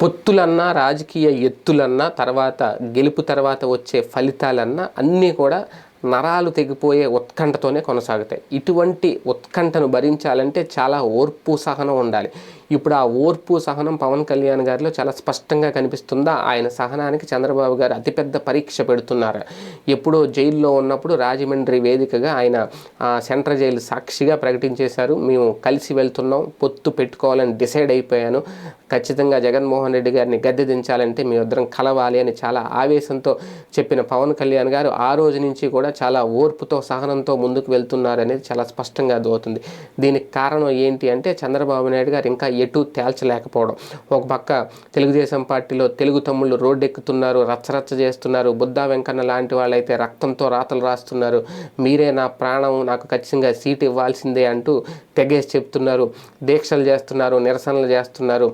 పొత్తులన్నా రాజకీయ ఎత్తులన్నా తర్వాత గెలుపు తర్వాత వచ్చే ఫలితాలన్నా అన్నీ కూడా నరాలు తెగిపోయే ఉత్కంఠతోనే కొనసాగుతాయి. ఇటువంటి ఉత్కంఠను భరించాలంటే చాలా ఓర్పు సహనం ఉండాలి. ఇప్పుడు ఆ ఓర్పు సహనం పవన్ కళ్యాణ్ గారిలో చాలా స్పష్టంగా కనిపిస్తుందా? ఆయన సహనానికి చంద్రబాబు గారు అతిపెద్ద పరీక్ష పెడుతున్నారు. ఎప్పుడో జైల్లో ఉన్నప్పుడు రాజమండ్రి వేదికగా ఆయన ఆ, సెంట్రల్ జైలు సాక్షిగా ప్రకటించేశారు. మేము కలిసి వెళ్తున్నాం పొత్తు పెట్టుకోవాలని డిసైడ్ అయిపోయాను. ఖచ్చితంగా జగన్మోహన్ రెడ్డి గారిని గద్దె దించాలంటే మీ ఇద్దరం కలవాలి అని చాలా ఆవేశంతో చెప్పిన పవన్ కళ్యాణ్ గారు ఆ రోజు నుంచి కూడా చాలా ఓర్పుతో సహనంతో ముందుకు వెళ్తున్నారు అనేది చాలా స్పష్టంగా అర్థమవుతుంది. దీనికి కారణం ఏంటి అంటే చంద్రబాబు నాయుడు గారు ఇంకా ఎటు తేల్చలేకపోవడం. ఒక పక్క తెలుగుదేశం పార్టీలో తెలుగు తమ్ముళ్ళు రోడ్డెక్కుతున్నారు రచ్చరచ్చ చేస్తున్నారు బుద్ధా వెంకన్న లాంటి వాళ్ళైతే రక్తంతో రాతలు రాస్తున్నారు. మీరే నా ప్రాణం నాకు ఖచ్చితంగా సీట్ ఇవ్వాల్సిందే అంటూ తెగేసి చెప్తున్నారు. దీక్షలు చేస్తున్నారు నిరసనలు చేస్తున్నారు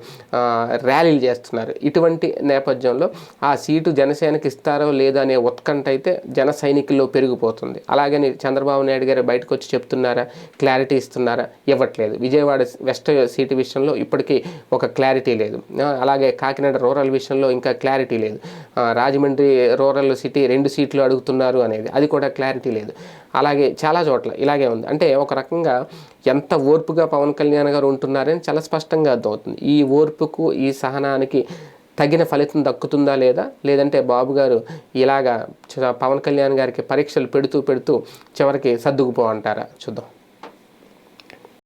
ర్యాలీలు చేస్తున్నారు. ఇటువంటి నేపథ్యంలో ఆ సీటు జనసేనకి ఇస్తారో లేదో అనే ఉత్కంఠ అయితే జన సైనికుల్లో పెరిగిపోతుంది అలాగని చంద్రబాబు నాయుడు గారు బయటకు వచ్చి చెప్తున్నారా క్లారిటీ ఇస్తున్నారా? ఇవ్వట్లేదు. విజయవాడ వెస్ట్ సిటీ విషయంలో ఇప్పటికీ ఒక క్లారిటీ లేదు. అలాగే కాకినాడ రూరల్ విషయంలో ఇంకా క్లారిటీ లేదు. రాజమండ్రి రూరల్ సిటీ రెండు సీట్లు అడుగుతున్నారు అనేది అది కూడా క్లారిటీ లేదు. అలాగే చాలా చోట్ల ఇలాగే ఉంది. అంటే ఒక రకంగా ఎంత ఓర్పుగా పవన్ కళ్యాణ్ గారు ఉంటున్నారని చాలా స్పష్టంగా అర్థమవుతుంది. ఈ ఓర్పుకు ఈ సహనానికి తగిన ఫలితం దక్కుతుందా లేదా? లేదంటే బాబు గారు ఇలాగా పవన్ కళ్యాణ్ గారికి పరీక్షలు పెడుతూ పెడుతూ చివరికి సర్దుకుపో అంటారా? చూద్దాం.